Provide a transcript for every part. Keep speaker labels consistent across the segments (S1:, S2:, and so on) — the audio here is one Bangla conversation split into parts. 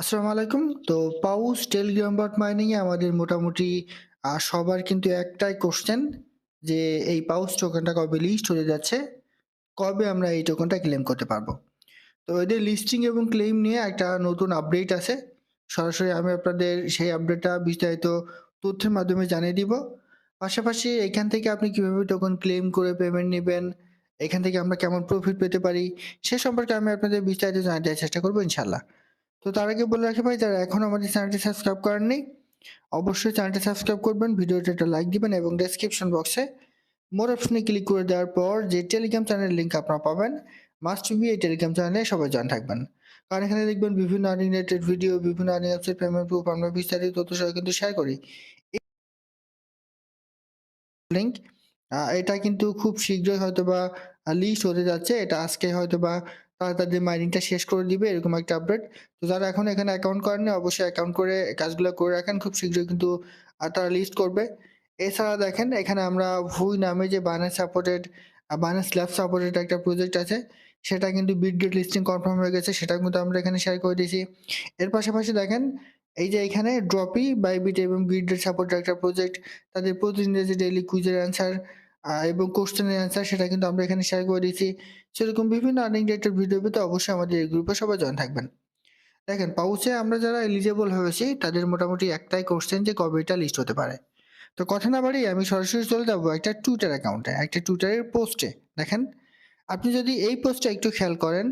S1: আসসালামু আলাইকুম। তো পাউস টেলিগ্রাম বট মাইনিং এ আমাদের মোটামুটি সবার কিন্তু একটাই কোশ্চেন যে এই পাউস টোকেনটা কবে লিস্ট হয়ে যাচ্ছে? কবে আমরা এই টোকেনটা ক্লেম করতে পারব? তো এদের লিস্টিং এবং ক্লেম নিয়ে একটা নতুন আপডেট আছে। সরাসরি আমি আপনাদের সেই আপডেটটা বিস্তারিত তথ্যের মাধ্যমে জানিয়ে দিব। পাশাপাশি এখান থেকে আপনি কীভাবে টোকেন ক্লেম করে পেমেন্ট নেবেন এখান থেকে আমরা কেমন প্রফিট পেতে পারি, সে সম্পর্কে আমি আপনাদের বিস্তারিত জানাতে চেষ্টা করব ইনশাআল্লাহ। তো তার আগে বলে রাখি ভাই যারা এখনও আমাদের চ্যানেলটি সাবস্ক্রাইব করেননি, অবশ্যই চ্যানেলটি সাবস্ক্রাইব করবেন, ভিডিওতে একটা লাইক দিবেন এবং ডেসক্রিপশন বক্সে মোর অপশনে ক্লিক করে দেওয়ার পর যে টেলিগ্রাম চ্যানেলের লিঙ্ক আপনারা পাবেন, মাস্ট বি এই টেলিগ্রাম চ্যানেলে সবাই জয়েন থাকবেন। কারণ এখানে দেখবেন বিভিন্ন আর্নিং রিলেটেড ভিডিও, বিভিন্ন আর্নিং অ্যাপসের পেমেন্ট প্রুফ আমরা বিস্তারিত তথ্য সহ কিন্তু শেয়ার করি। লিঙ্ক এটা কিন্তু খুব শীঘ্রই হয়তো বা লিস্ট হতে যাচ্ছে। এটা আজকে হয়তোবা তারা তাদের মাইনিংটা শেষ করে দিবে এরকম একটা আপডেট। তো যারা এখন এখানে অ্যাকাউন্ট করেনি অবশ্যই অ্যাকাউন্ট করে কাজগুলো করে রাখেন। খুব শীঘ্রই কিন্তু তারা লিস্ট করবে। এছাড়া দেখেন এখানে আমরা ভুই নামে যে Binance supported Binance lab supported একটা প্রজেক্ট আছে, সেটা কিন্তু বিটগেট লিস্টিং কনফার্ম হয়ে গেছে। সেটা কিন্তু আমরা এখানে শেয়ার করে দিয়েছি। এর পাশাপাশি দেখেন এই যে এখানে ড্রপি, বাইবিট এবং বিটগেট সাপোর্টেড একটা প্রজেক্ট তাদের প্রতিদিনের যে ডেইলি কুইজের অ্যান্সার এবং কোয়েশ্চেনের অ্যান্সার সেটা কিন্তু আমরা এখানে শেয়ার করে দিয়েছি। সেরকম বিভিন্ন আর্নিং রিলেটেড ভিডিও পেতে অবশ্যই আমাদের এই গ্রুপে সবাই জয়েন থাকবেন। দেখেন পাউচে আমরা যারা এলিজিবল হয়েছি তাদের মোটামুটি একটাই কোয়েশ্চেন যে কবে এটা লিস্ট হতে পারে। তো কথা না বাড়ি আমি সরাসরি চলে যাব একটা টুইটার অ্যাকাউন্টে। একটা টুইটারের পোস্টে। দেখেন আপনি যদি এই পোস্টটা একটু খেয়াল করেন,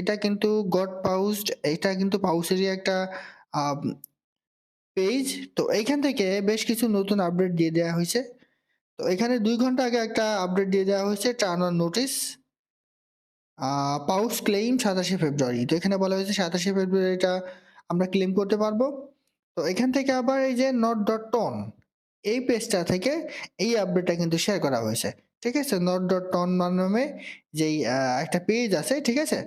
S1: এটা কিন্তু গড পাউসড এটা কিন্তু পাউসেরই একটা পেজ। তো এইখান থেকে বেশ কিছু নতুন আপডেট দিয়ে দেওয়া হইছে। তো এখানে দুই ঘণ্টা আগে একটা আপডেট দিয়ে দেওয়া হয়েছে turn on notice. Paws claim ২৭শে ফেব্রুয়ারি। তো এখানে বলা হয়েছে সাতাশে ফেব্রুয়ারিটা আমরা ক্লেম করতে পারব। তো এখান থেকে আবার এই যে নট ডট টন এই পেজটা থেকে এই আপডেটটা কিন্তু শেয়ার করা হয়েছে। ঠিক আছে? নট ডট টন নামে যেই একটা পেজ আছে, ঠিক আছে?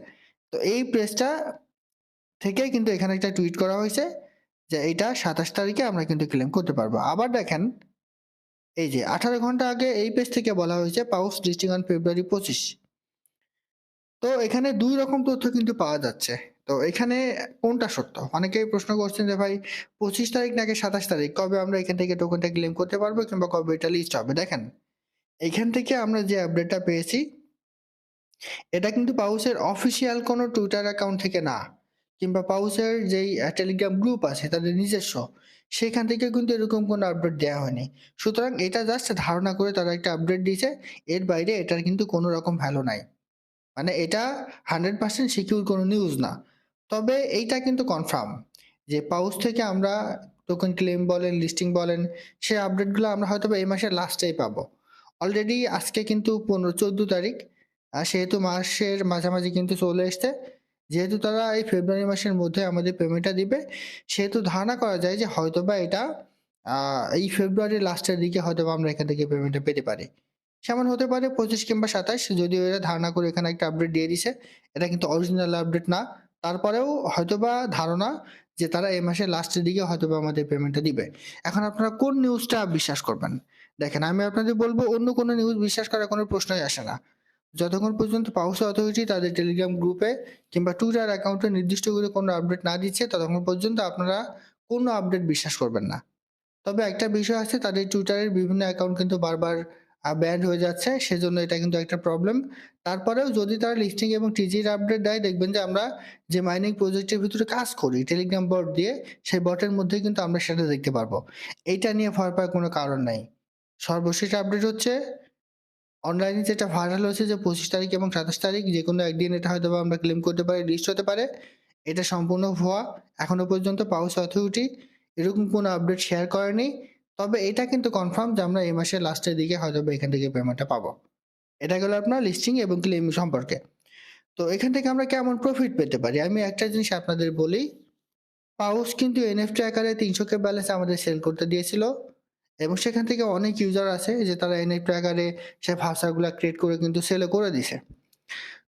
S1: তো এই পেজটা থেকে কিন্তু এখানে একটা টুইট করা হয়েছে যে এটা সাতাশ তারিখে আমরা কিন্তু ক্লেম করতে পারব। আবার দেখেন এই যে ১৮ ঘণ্টা আগে এই পেজ থেকে বলা হয়েছে পাউস লিস্টিং অন ফেব্রুয়ারি ২৫ তো এখানে দুই রকম তথ্য কিন্তু পাওয়া যাচ্ছে। তো এখানে কোনটা সত্য? অনেকেই প্রশ্ন করছেন যে ভাই ২৫ তারিখ নাকি ২৭ তারিখ কবে আমরা এখান থেকে টোকেনটা ক্লেম করতে পারব কিংবা কবে এটা লিস্ট হবে? দেখেন এইখান থেকে আমরা যে আপডেটটা পেয়েছি এটা কিন্তু পাউসের অফিসিয়াল কোনো টুইটার অ্যাকাউন্ট থেকে না। কিংবা পাউসের যেই টেলিগ্রাম গ্রুপ আছে তাদের নিজস্ব, সেখান থেকে কিন্তু এরকম কোনো আপডেট দেওয়া হয়নি। সুতরাং এটা জাস্ট ধারণা করে তারা একটা আপডেট দিয়েছে। এর বাইরে এটার কিন্তু কোনো রকম ভ্যালু নাই। মানে এটা 100% সিকিউর কোনো নিউজ না। তবে এইটা কিন্তু কনফার্ম যে পাউস থেকে আমরা টোকেন ক্লেম বলেন, লিস্টিং বলেন, সে আপডেটগুলো আমরা হয়তোবা এই মাসের লাস্টেই পাবো। অলরেডি আজকে কিন্তু ১৫ ১৪ তারিখ। সেহেতু মাসের মাঝামাঝি কিন্তু চলে এসছে। যেহেতু তারা এই ফেব্রুয়ারি মাসের মধ্যে আমাদের পেমেন্টটা দিবে, সেহেতু ধারণা করা যায় যে হয়তোবা এটা এই ফেব্রুয়ারির লাস্টের দিকে হয়তো বা আমরা এখান থেকে পেমেন্টটা পেতে পারি। সেমন হতে পারে ২৫ কিংবা ২৭ যদিও এরা ধারণা করে এখানে একটা আপডেট দিয়ে দিছে। এটা কিন্তু অরিজিনাল আপডেট না। তারপরেও হয়তোবা ধারণা যে তারা এই মাসের লাস্টের দিকে হয়তোবা আমাদের পেমেন্টটা দিবে। এখন আপনারা কোন নিউজটা বিশ্বাস করবেন? দেখেন আমি আপনাদের বলব অন্য কোনো নিউজ বিশ্বাস করার কোনো প্রশ্নই আসে না। যতক্ষণ পর্যন্ত পাউস অথরিটি তাদের টেলিগ্রাম গ্রুপে কিংবা টুইটার অ্যাকাউন্টে নির্দিষ্ট করে কোনো আপডেট না দিচ্ছে ততক্ষণ পর্যন্ত আপনারা কোনো আপডেট বিশ্বাস করবেন না। তবে একটা বিষয় আছে তাদের টুইটারের বিভিন্ন অ্যাকাউন্ট কিন্তু বারবার ব্যান্ড হয়ে যাচ্ছে। সেজন্য এটা কিন্তু একটা প্রবলেম। তারপরেও যদি তারা লিস্টিং এবং টিজির আপডেট দেয় দেখবেন যে আমরা যে মাইনিং প্রজেক্টের ভিতরে কাজ করি টেলিগ্রাম বট দিয়ে, সেই বটের মধ্যেই কিন্তু আমরা সেটা দেখতে পারব। এইটা নিয়ে ভয় পাওয়ার কোনো কারণ নাই। সর্বশেষ আপডেট হচ্ছে অনলাইনে যেটা ভাইরাল হয়েছে যে ২৫ তারিখ এবং ২৭ তারিখ যেকোনো একদিন এটা হয়তো বা আমরা ক্লেম করতে পারি, লিস্ট হতে পারে। এটা সম্পূর্ণ ভুয়া। এখনও পর্যন্ত পাউস অথরিটি এরকম কোনো আপডেট শেয়ার করেনি। তবে এটা কিন্তু কনফার্ম যে আমরা এই মাসের লাস্টের দিকে হয়তোবা এখান থেকে পেমেন্টটা পাবো। এটা গেল আপনার লিস্টিং এবং ক্লেম সম্পর্কে। তো এখান থেকে আমরা কেমন প্রফিট পেতে পারি? আমি একটা জিনিস আপনাদের বলি, পাউস কিন্তু এনএফটি আকারে ৩০০ কে ব্যালেন্স আমাদের সেল করতে দিয়েছিল এবং সেখান থেকে অনেক ইউজার আছে যে তারা এনএফটি আকারে সে ভাউচারগুলা ক্রিয়েট করে কিন্তু সেলও করে দিছে।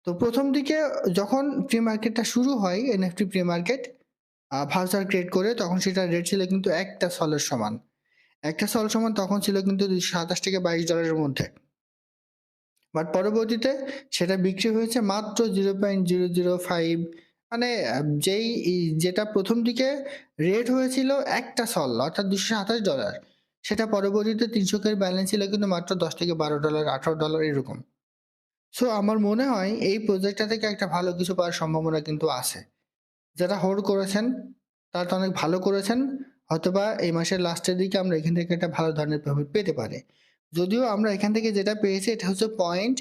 S1: তো প্রথম দিকে যখন প্রি মার্কেটটা শুরু হয় NFT pre market voucher create করে তখন সেটার রেট ছিল কিন্তু একটা সলের সমান। ১ টা সল সমান তখন ছিল কিন্তু $২৭ থেকে $22 এর মধ্যে। বাট পরবর্তীতে সেটা বিক্রি হয়েছে মাত্র 0.005 মানে যেই, যেটা প্রথম দিকে রেট হয়েছিল একটা সল অর্থাৎ $২২৭ সেটা পরবর্তীতে ৩০০ কে ব্যালেন্স ছিল কিন্তু মাত্র $১০-$১২, $১৮ এরকম। সো আমার মনে হয় এই প্রজেক্টটা থেকে একটা ভালো কিছু পাওয়ার সম্ভাবনা কিন্তু আছে। যারা হোল্ড করেছেন তারা তো অনেক ভালো করেছেন। হয়তোবা এই মাসের লাস্টের দিকে আমরা এখান থেকে একটা ভালো ধরনের প্রফিট পেতে পারি। যদিও আমরা এখান থেকে যেটা পেয়েছি এটা হচ্ছে পয়েন্ট।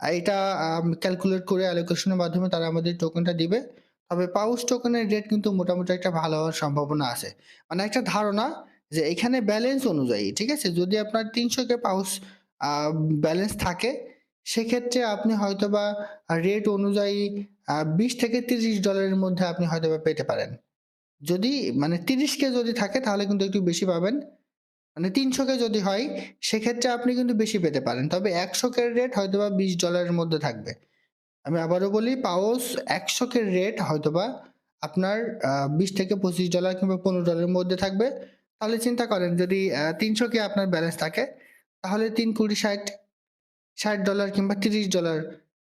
S1: এটা ক্যালকুলেট করে অ্যালোকেশনের মাধ্যমে তারা আমাদের টোকেনটা দিবে। তবে পাউস টোকেনের রেট কিন্তু মোটামুটি একটা ভালো হওয়ার সম্ভাবনা আছে। মানে একটা ধারণা যে এখানে ব্যালেন্স অনুযায়ী, ঠিক আছে? যদি আপনার ৩০০ কে পাউস ব্যালেন্স থাকে সেক্ষেত্রে আপনি হয়তোবা আ রেট অনুযায়ী বিশ থেকে তিরিশ ডলারের মধ্যে আপনি হয়তোবা পেতে পারেন। যদি মানে ৩০ কে যদি থাকে তাহলে কিন্তু একটু বেশি পাবেন। মানে ৩০০ কে যদি হয় সেক্ষেত্রে আপনি কিন্তু বেশি পেতে পারেন। তবে ১০০ কের রেট হয়তোবা $২০ এর মধ্যে থাকবে। আমি আবারও বলি পাউস ১০০ কের রেট হয়তোবা আপনার বিশ থেকে $২৫ কিংবা $১৫ এর মধ্যে থাকবে। তাহলে চিন্তা করেন, যদি তিনশো কে আপনার ব্যালেন্স থাকে, তাহলে ৩ কোটি ৬০ $৬০ কিংবা $৩০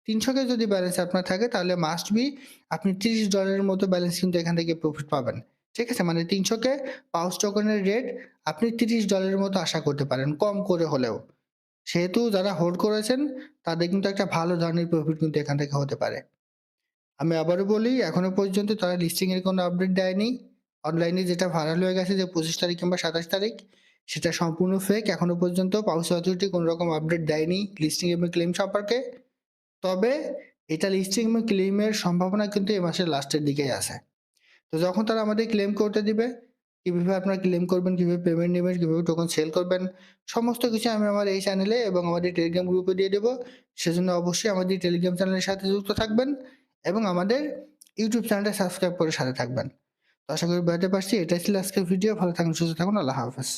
S1: ৩০০ কে যদি ব্যালেন্স আপনার থাকে, তাহলে মাস্ট বি আপনি $৩০ এর মতো ব্যালেন্স কিন্তু এখান থেকে প্রফিট পাবেন। ঠিক আছে? মানে ৩০০ কে পাউস টোকেনের রেট আপনি $৩০ এর মতো আশা করতে পারেন, কম করে হলেও। সেহেতু যারা হোল্ড করেছেন, তাদের কিন্তু একটা ভালো ধরনের প্রফিট কিন্তু এখান থেকে হতে পারে। আমি আবারও বলি, এখনও পর্যন্ত তারা লিস্টিং এর কোনো আপডেট দেয়নি। অনলাইনে যেটা ভাইরাল হয়ে গেছে যে ২৫ তারিখ কিংবা ২৭ তারিখ সেটা সম্পূর্ণ ফেক। এখনও পর্যন্ত পাউস অথরিটি কোনো রকম আপডেট দেয়নি লিস্টিং এবং ক্লেম সম্পর্কে। তবে এটা লিস্টিং এবং ক্লেইমের সম্ভাবনা কিন্তু এই মাসের লাস্টের দিকেই আছে। তো যখন তারা আমাদের ক্লেম করতে দিবে, কীভাবে আপনারা ক্লেম করবেন, কীভাবে পেমেন্ট নিবেন, কীভাবে টোকেন সেল করবেন সমস্ত কিছু আমি আমার এই চ্যানেলে এবং আমাদের টেলিগ্রাম গ্রুপে দিয়ে দেবো সেজন্য অবশ্যই আমাদের টেলিগ্রাম চ্যানেলের সাথে যুক্ত থাকবেন এবং আমাদের ইউটিউব চ্যানেলটা সাবস্ক্রাইব করে সাথে থাকবেন। আশা করি বুঝতে পারছি এটাই ছিল আজকের ভিডিও। ভালো থাকুন, সুস্থ থাকুন। আল্লাহ হাফেজ।